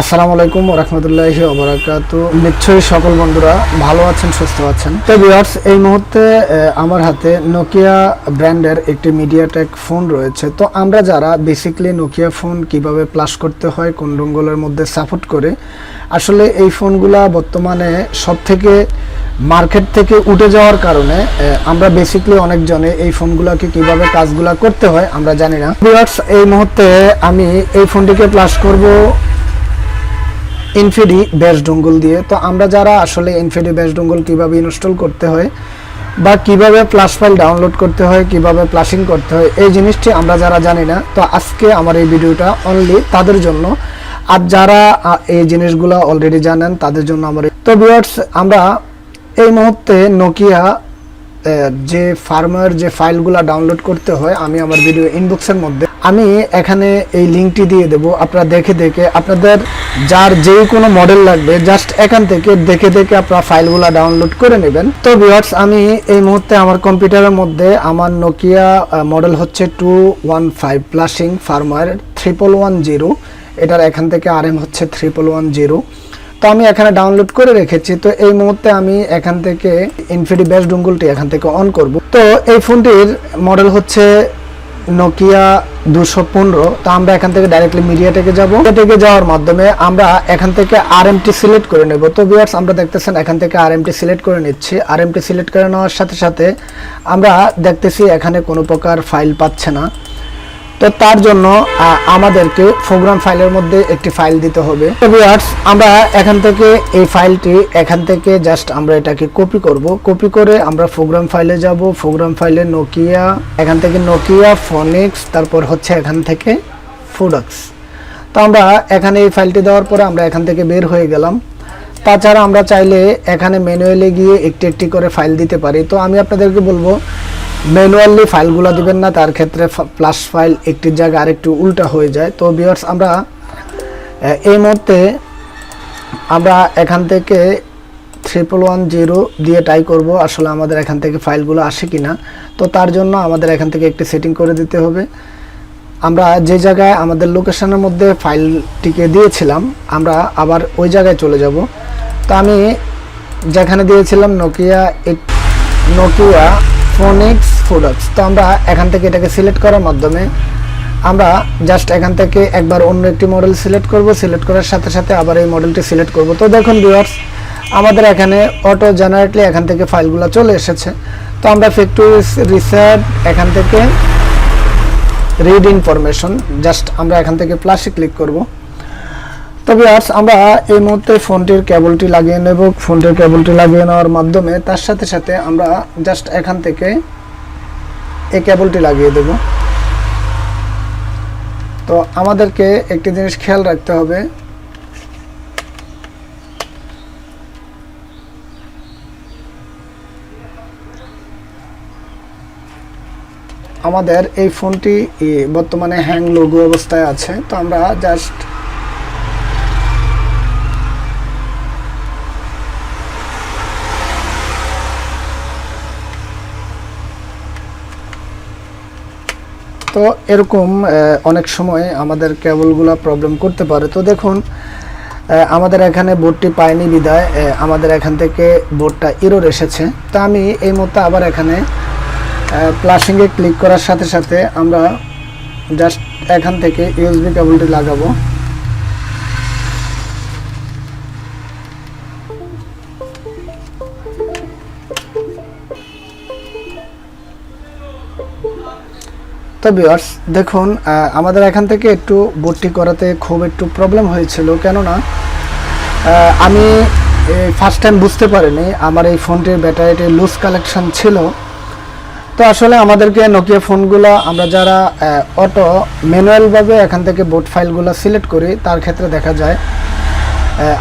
আসসালামু আলাইকুম রহমতুল্লাহি ওবরাকাত নিশ্চয়ই সকল বন্ধুরা ভালো আছেন, সুস্থ আছেন। তো ভিউয়ার্স এই মুহূর্তে আমার হাতে নোকিয়া ব্র্যান্ডের একটি মিডিয়াটেক ফোন রয়েছে। তো আমরা যারা বেসিক্যালি নোকিয়া ফোন কীভাবে প্লাস করতে হয়, কোন রঙ্গলের মধ্যে সাপোর্ট করে, আসলে এই ফোনগুলা বর্তমানে সব থেকে মার্কেট থেকে উঠে যাওয়ার কারণে আমরা বেসিক্যালি অনেকজনে এই ফোনগুলোকে কীভাবে কাজগুলা করতে হয়, আমরা জানি না। ভিউয়ার্স এই মুহূর্তে আমি এই ফোনটিকে প্লাস করব ইনফিডি ব্যাস ডঙ্গল দিয়ে। তো আমরা যারা আসলে ইনফিডি ব্যাস ডঙ্গল কীভাবে ইনস্টল করতে হয় বা কীভাবে প্লাস ফাইল ডাউনলোড করতে হয়, কীভাবে প্লাসিং করতে হয়, এই জিনিসটি আমরা যারা জানি না, তো আজকে আমার এই ভিডিওটা অনলি তাদের জন্য। আর যারা এই জিনিসগুলো অলরেডি জানেন, তাদের জন্য আমার তো ভিউয়ার্স আমরা এই মুহূর্তে নোকিয়া যে ফার্মার যে ফাইলগুলো ডাউনলোড করতে হয়, আমি আমার ভিডিও ইনবক্সের মধ্যে। আমি এখানে এই লিঙ্কটি দিয়ে দেব, আপনারা দেখে দেখে, আপনাদের যার যে কোনো মডেল লাগবে জাস্ট এখান থেকে দেখে দেখে আপনারা ফাইলগুলো ডাউনলোড করে নেবেন। তো ভিউয়ার্স আমি এই মুহূর্তে আমার কম্পিউটারের মধ্যে আমার নোকিয়া মডেল হচ্ছে two one five flashing firmware triple one zero এটার এখান থেকে আর এম হচ্ছে ট্রিপল ওয়ান জিরো তো আমি এখানে ডাউনলোড করে রেখেছি। তো এই মুহূর্তে আমি এখান থেকে ইনফিডি ব্যাস ডুঙ্গুলটি এখান থেকে অন করব। তো এই ফোনটির মডেল হচ্ছে নোকিয়া দুশো পনেরো। তো আমরা এখান থেকে ডাইরেক্টলি মিডিয়াটেকে যাব। মিডিয়াটেকে যাওয়ার মাধ্যমে আমরা এখান থেকে আর এমটি সিলেক্ট করে নেব। তো ভিউয়ার্স আমরা দেখতেছেন এখান থেকে আর এমটি সিলেক্ট করে নিচ্ছি। আর এমটি সিলেক্ট করে নেওয়ার সাথে সাথে আমরা দেখতেছি এখানে কোনো প্রকার ফাইল পাচ্ছে না। তো তার জন্য আমাদেরকে প্রোগ্রাম ফাইলের মধ্যে একটি ফাইল দিতে হবে। তো viewers, আমরা এখান থেকে এই ফাইলটি এখান থেকে জাস্ট আমরা এটাকে কপি করব। কপি করে আমরা প্রোগ্রাম ফাইলে যাব। প্রোগ্রাম ফাইলে নোকিয়া এখান থেকে নোকিয়া ফোনিক্স তারপর হচ্ছে এখান থেকে ফুডক্স তো আমরা এখানে এই ফাইলটি দেওয়ার পরে আমরা এখান থেকে বের হয়ে গেলাম। তাছাড়া আমরা চাইলে এখানে ম্যানুয়ালি গিয়ে একটি একটি করে ফাইল দিতে পারি। তো আমি আপনাদেরকে বলব ম্যানুয়ালি ফাইলগুলো দিবেন না, তার ক্ষেত্রে প্লাস ফাইল একটির জায়গায় আরেকটু উল্টা হয়ে যায়। তো বিয়ার্স আমরা এই মুহূর্তে আমরা এখান থেকে ট্রিপল ওয়ান জিরো দিয়ে ট্রাই করব আসলে আমাদের এখান থেকে ফাইলগুলো আসে কি না তো তার জন্য আমাদের এখান থেকে একটি সেটিং করে দিতে হবে। আমরা যে জায়গায় আমাদের লোকেশনের মধ্যে ফাইলটিকে দিয়েছিলাম, আমরা আবার ওই জায়গায় চলে যাব। তো আমি যেখানে দিয়েছিলাম নোকিয়া নোকিয়া ফোনিক্স প্রোডাক্টস তো আমরা এখান থেকে এটাকে সিলেক্ট করার মাধ্যমে আমরা জাস্ট এখান থেকে একবার অন্য একটি মডেল সিলেক্ট করব সিলেক্ট করার সাথে সাথে আবার এই মডেলটি সিলেক্ট করব। তো দেখুন ভিউয়ার্স আমাদের এখানে অটো জেনারেটলি এখান থেকে ফাইলগুলো চলে এসেছে। তো আমরা ফ্যাক্টরি রিসার্চ এখান থেকে রিড ইনফরমেশন জাস্ট আমরা এখান থেকে প্লাসে ক্লিক করব। তবে আজ আমরা এই মুহূর্তে ফোনটির কেবলটি লাগিয়ে নেব। ফোনটির কেবলটি লাগিয়ে নেওয়ার মাধ্যমে তার সাথে সাথে আমরা জাস্ট এখান থেকে এই কেবলটি লাগিয়ে দেব। তো আমাদেরকে একটি জিনিস খেয়াল রাখতে হবে। আমাদের এই ফোনটি বর্তমানে হ্যাং লঘু অবস্থায় আছে। তো আমরা জাস্ট তো এরকম অনেক সময় আমাদের কেবলগুলো প্রবলেম করতে পারে। তো দেখুন আমাদের এখানে বোর্ডটি পায়নি বিদায় আমাদের এখান থেকে বোর্ডটা ইরোর এসেছে। তো আমি এই মুহূর্তে আবার এখানে প্লাসিংয়ে ক্লিক করার সাথে সাথে আমরা জাস্ট এখান থেকে ইউএসবি কেবলটি লাগাবো। তো ভিউয়ার্স দেখুন আমাদের এখান থেকে একটু ভর্তি করাতে খুব একটু প্রবলেম হয়েছিল। কেননা আমি ফার্স্ট টাইম বুঝতে পারিনি আমার এই ফোনটির ব্যাটারিটি লুজ কালেকশন ছিল। তো আসলে আমাদেরকে নোকিয়া ফোনগুলো আমরা যারা অটো ম্যানুয়ালভাবে এখান থেকে বোর্ড ফাইলগুলো সিলেক্ট করি, তার ক্ষেত্রে দেখা যায়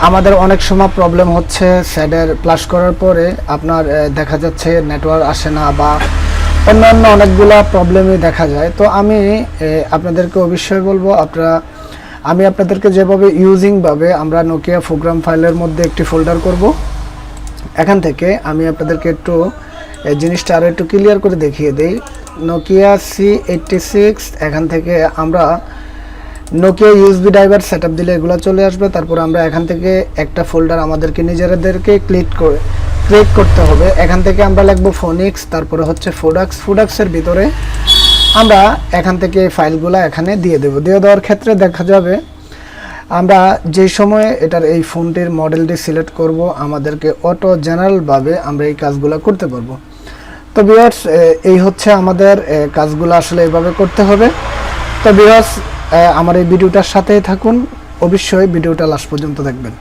আমাদের অনেক সময় প্রবলেম হচ্ছে স্যাডের প্লাস করার পরে আপনার দেখা যাচ্ছে নেটওয়ার্ক আসে না বা অন্যান্য অনেকগুলো প্রবলেমই দেখা যায়। তো আমি আপনাদেরকে অবশ্যই বলব, আপনারা, আমি আপনাদেরকে যেভাবে ইউজিংভাবে আমরা নোকিয়া প্রোগ্রাম ফাইলের মধ্যে একটি ফোল্ডার করব, এখান থেকে আমি আপনাদেরকে একটু জিনিসটা আরও একটু ক্লিয়ার করে দেখিয়ে দিই। নোকিয়া সি এইটটি সিক্স এখান থেকে আমরা নোকিয়া ইউএসবি ড্রাইভার সেট দিলে এগুলো চলে আসবে। তারপর আমরা এখান থেকে একটা ফোল্ডার আমাদেরকে নিজেদেরকে ক্লিক করে ক্রিয়েট করতে হবে। এখান থেকে আমরা লিখব ফোনিক্স তারপরে হচ্ছে ফোডাক্স ফুডাক্সের ভিতরে আমরা এখান থেকে ফাইলগুলো এখানে দিয়ে দেবো। দিয়ে দেওয়ার ক্ষেত্রে দেখা যাবে, আমরা যে সময়ে এটার এই ফোনটির মডেলটি সিলেক্ট করব, আমাদেরকে অটো জেনারেলভাবে আমরা এই কাজগুলো করতে পারব। তো বিয়ার্স এই হচ্ছে আমাদের কাজগুলো আসলে এভাবে করতে হবে। তো বিয়ার্স আমার এই ভিডিওটার সাথেই থাকুন। অবশ্যই ভিডিওটা লাস্ট পর্যন্ত দেখবেন।